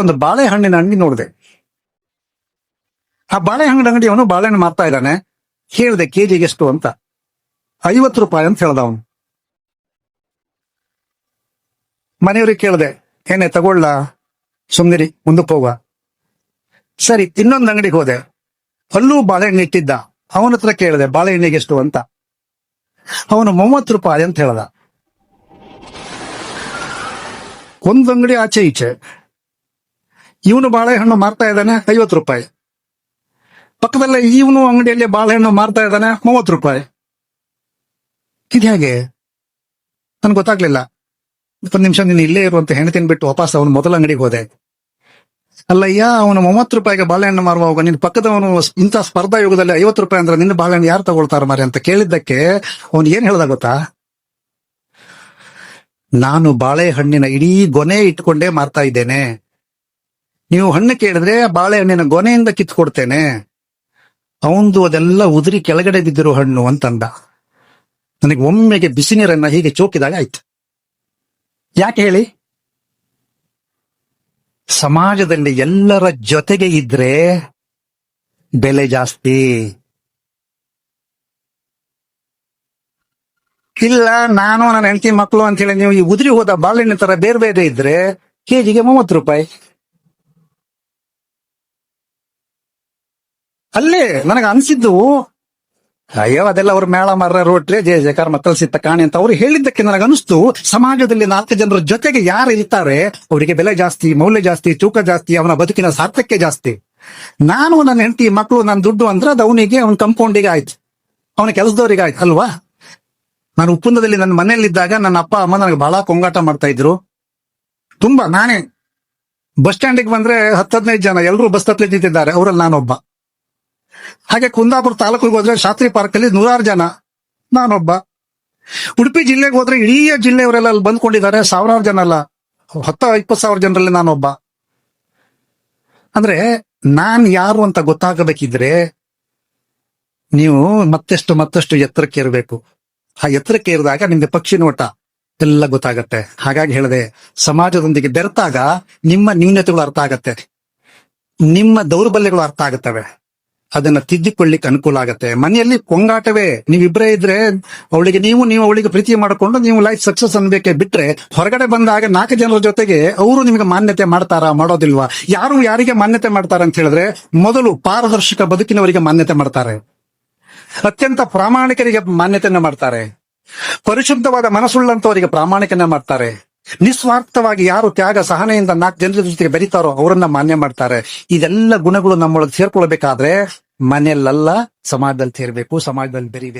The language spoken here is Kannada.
ಒಂದು ಬಾಳೆಹಣ್ಣಿನ ಅಂಗಡಿ ನೋಡಿದೆ. ಆ ಬಾಳೆಹಣ್ಣಿನ ಅಂಗಡಿ ಅವನು ಬಾಳೆಹಣ್ಣು ಮಾರ್ತಾ ಇದ್ದಾನೆ. ಹೇಳಿದೆ, ಕೆಜಿಗೆ ಎಷ್ಟು ಅಂತ. ಐವತ್ತು ರೂಪಾಯಿ ಅಂತ ಹೇಳ್ದ ಅವನು. ಮನೆಯವ್ರಿಗೆ ಕೇಳಿದೆ, ಏನೇ ತಗೊಳ್ಳ, ಸುಮ್ನಿರಿ, ಮುಂದಕ್ಕೆ ಹೋಗುವ. ಸರಿ, ಇನ್ನೊಂದು ಅಂಗಡಿಗೆ ಹೋದೆ. ಅಲ್ಲೂ ಬಾಳೆಹಣ್ಣು ಇಟ್ಟಿದ್ದ. ಅವನ ಹತ್ರ ಕೇಳಿದೆ, ಬಾಳೆಹಣ್ಣಿಗೆ ಎಷ್ಟು ಅಂತ. ಅವನು ಮೂವತ್ತು ರೂಪಾಯಿ ಅಂತ ಹೇಳ್ದ. ಒಂದು ಅಂಗಡಿ ಆಚೆ ಈಚೆ. ಇವನು ಬಾಳೆಹಣ್ಣು ಮಾರ್ತಾ ಇದ್ದಾನೆ, ಐವತ್ತು ರೂಪಾಯಿ. ಪಕ್ಕದಲ್ಲೇ ಇವನು ಅಂಗಡಿಯಲ್ಲಿ ಬಾಳೆಹಣ್ಣು ಮಾರ್ತಾ ಇದ್ದಾನೆ, ಮೂವತ್ತು ರೂಪಾಯಿ. ಇದು ಹೇಗೆ? ನನ್ಗೆ ಗೊತ್ತಾಗ್ಲಿಲ್ಲ. ಇಪ್ಪತ್ತು ನಿಮಿಷ ನೀನು ಇಲ್ಲೇ ಇರುವಂತ ಹೆಣ್ತಿನ ಬಿಟ್ಟು ವಾಪಸ್ ಅವನು ಮೊದಲ ಅಂಗಡಿಗೆ ಹೋದೆ. ಅಲ್ಲಯ್ಯ, ಅವನು ಮೂವತ್ತು ರೂಪಾಯಿಗೆ ಬಾಳೆಹಣ್ಣು ಮಾರುವಾಗ ನಿನ್ನ ಪಕ್ಕದವನು ಇಂಥ ಸ್ಪರ್ಧಾ ಯುಗದಲ್ಲಿ ಐವತ್ತು ರೂಪಾಯಿ ಅಂದ್ರೆ ನಿನ್ನ ಬಾಳೆಹಣ್ಣು ಯಾರು ತಗೊಳ್ತಾರ ಮಾರಿ ಅಂತ ಕೇಳಿದ್ದಕ್ಕೆ ಅವನು ಏನ್ ಹೇಳ್ದ ಗೊತ್ತಾ? ನಾನು ಬಾಳೆಹಣ್ಣಿನ ಇಡೀ ಗೊನೆ ಇಟ್ಕೊಂಡೇ ಮಾರ್ತಾ ಇದ್ದೇನೆ. ನೀವು ಹಣ್ಣು ಕೇಳಿದ್ರೆ ಬಾಳೆಹಣ್ಣಿನ ಗೊನೆಯಿಂದ ಕಿತ್ಕೊಡ್ತೇನೆ. ಅವಂದು ಅದೆಲ್ಲ ಉದುರಿ ಕೆಳಗಡೆ ಬಿದ್ದಿರೋ ಹಣ್ಣು ಅಂತಂದ. ನನಗೆ ಒಮ್ಮೆಗೆ ಬಿಸಿನೀರನ್ನ ಹೀಗೆ ಚೋಕಿದಾಗ ಆಯ್ತು. ಯಾಕೆ ಹೇಳಿ? ಸಮಾಜದಲ್ಲಿ ಎಲ್ಲರ ಜೊತೆಗೆ ಇದ್ರೆ ಬೆಲೆ ಜಾಸ್ತಿ. ಇಲ್ಲ, ನಾನು ನನ್ನ ಹೆಂಡತಿ ಮಕ್ಕಳು ಅಂತ ಹೇಳಿ ನೀವು ಈ ಉದುರಿ ಹೋದ ಬಾಳೆಹಣ್ಣಿನ ತರ ಬೇರೆ ಬೇರೆ ಇದ್ರೆ ಕೆಜಿಗೆ ಮೂವತ್ತು ರೂಪಾಯಿ. ಅಲ್ಲೇ ನನಗೆ ಅನ್ಸಿದ್ದು, ಅಯ್ಯೋ, ಅದೆಲ್ಲ ಅವ್ರ ಮೇಳ ಮರ ರೋಟ್ರೆ ಜಯ ಜಯಕಾರ ಮತ್ತಲ್ಸಿತ್ತ ಸಿತ್ತ ಕಾಣಿ ಅಂತ ಅವ್ರು ಹೇಳಿದ್ದಕ್ಕೆ ನನಗೆ ಅನಿಸ್ತು. ಸಮಾಜದಲ್ಲಿ ನಾಲ್ಕು ಜನರ ಜೊತೆಗೆ ಯಾರು ಇರ್ತಾರೆ, ಅವರಿಗೆ ಬೆಲೆ ಜಾಸ್ತಿ, ಮೌಲ್ಯ ಜಾಸ್ತಿ, ತೂಕ ಜಾಸ್ತಿ, ಅವನ ಬದುಕಿನ ಸಾರ್ಥಕ್ಯ ಜಾಸ್ತಿ. ನಾನು ನನ್ನ ಹೆಂಡತಿ ಮಕ್ಕಳು ನನ್ನ ದುಡ್ಡು ಅಂದ್ರೆ ಅದು ಅವನಿಗೆ, ಅವನ ಕಂಪೌಂಡಿಗೆ ಆಯ್ತು. ಅವನ ಕೆಲಸದವರಿಗೆ ಆಯ್ತು, ಅಲ್ವಾ? ನಾನು ಉಪ್ಪುಂದದಲ್ಲಿ ನನ್ನ ಮನೆಯಲ್ಲಿದ್ದಾಗ ನನ್ನ ಅಪ್ಪ, ಅಮ್ಮ ನನಗೆ ಬಹಳ ಕೊಂಗಾಟ ಮಾಡ್ತಾ ಇದ್ರು. ತುಂಬಾ, ನಾನೇ ಬಸ್ ಸ್ಟ್ಯಾಂಡಿಗೆ ಬಂದ್ರೆ ಹತ್ತು, ಹದಿನೈದು ಜನ ಎಲ್ಲರೂ ಬಸ್ ಹತ್ತಲಿ ನಿಂತಿದ್ದಾರೆ, ಅವರಲ್ಲಿ ನಾನೊಬ್ಬ. ಹಾಗೆ ಕುಂದಾಪುರ ತಾಲೂಕಿಗೆ ಹೋದ್ರೆ ಶಾಸ್ತ್ರಿ ಪಾರ್ಕ್ ಅಲ್ಲಿ ನೂರಾರು ಜನ. ನಾನೊಬ್ಬ. ಉಡುಪಿ ಜಿಲ್ಲೆಗೆ ಹೋದ್ರೆ ಇಡೀ ಜಿಲ್ಲೆಯವರೆಲ್ಲ ಅಲ್ಲಿ ಬಂದ್ಕೊಂಡಿದ್ದಾರೆ. ಸಾವಿರಾರು ಜನ ಅಲ್ಲ. ಹತ್ತ, ಇಪ್ಪತ್ತು ಸಾವಿರ ಜನರಲ್ಲಿ ನಾನೊಬ್ಬ. ಅಂದ್ರೆ ನಾನ್ ಯಾರು ಅಂತ ಗೊತ್ತಾಗಬೇಕಿದ್ರೆ ನೀವು ಮತ್ತೆಷ್ಟು ಮತ್ತಷ್ಟು ಎತ್ತರಕ್ಕೆ ಇರಬೇಕು ಆ ಎತ್ತರಕ್ಕೆ ಇರಿದಾಗ ನಿಮ್ಗೆ ಪಕ್ಷಿ ನೋಟ ಎಲ್ಲ ಗೊತ್ತಾಗತ್ತೆ. ಹಾಗಾಗಿ ಹೇಳಿದೆ, ಸಮಾಜದೊಂದಿಗೆ ಬೆರೆತಾಗ ನಿಮ್ಮ ನ್ಯೂನತೆಗಳು ಅರ್ಥ ಆಗತ್ತೆ. ನಿಮ್ಮ ದೌರ್ಬಲ್ಯಗಳು ಅರ್ಥ ಆಗುತ್ತವೆ. ಅದನ್ನ ತಿದ್ದಿಕೊಳ್ಳಿಕ್ಕೆ ಅನುಕೂಲ ಆಗತ್ತೆ. ಮನೆಯಲ್ಲಿ ಕೊಂಗಾಟವೇ ನೀವಿಬ್ಬರೇ ಇದ್ರೆ ಅವಳಿಗೆ ನೀವು ನೀವು ಅವಳಿಗೆ ಪ್ರೀತಿ ಮಾಡಿಕೊಂಡು ನೀವು ಲೈಫ್ ಸಕ್ಸಸ್ ಅನ್ಬೇಕೆ ಬಿಟ್ರೆ ಹೊರಗಡೆ ಬಂದಾಗ ನಾಲ್ಕು ಜನರ ಜೊತೆಗೆ ಅವರು ನಿಮಗೆ ಮಾನ್ಯತೆ ಮಾಡ್ತಾರಾ, ಮಾಡೋದಿಲ್ವಾ? ಯಾರು ಯಾರಿಗೆ ಮಾನ್ಯತೆ ಮಾಡ್ತಾರ ಅಂತ ಹೇಳಿದ್ರೆ ಮೊದಲು ಪಾರದರ್ಶಕ ಬದುಕಿನವರಿಗೆ ಮಾನ್ಯತೆ ಮಾಡ್ತಾರೆ. ಅತ್ಯಂತ ಪ್ರಾಮಾಣಿಕರಿಗೆ ಮಾನ್ಯತೆಯನ್ನ ಮಾಡ್ತಾರೆ. ಪರಿಶುದ್ಧವಾದ ಮನಸ್ಸುಳ್ಳಂತವರಿಗೆ ಪ್ರಾಮಾಣಿಕನ ಮಾಡ್ತಾರೆ. ನಿಸ್ವಾರ್ಥವಾಗಿ ಯಾರು ತ್ಯಾಗ ಸಹನೆಯಿಂದ ನಾಲ್ಕು ಜನರ ಜೊತೆಗೆ ಬೆರೀತಾರೋ ಅವರನ್ನ ಮಾನ್ಯ ಮಾಡ್ತಾರೆ. ಇದೆಲ್ಲ ಗುಣಗಳು ನಮ್ಮೊಳಗೆ ಸೇರ್ಕೊಳ್ಬೇಕಾದ್ರೆ ಮನೆಯಲ್ಲ ಸಮಾಜದಲ್ಲಿ ಸೇರ್ಬೇಕು, ಸಮಾಜದಲ್ಲಿ ಬೆರಿಬೇಕು.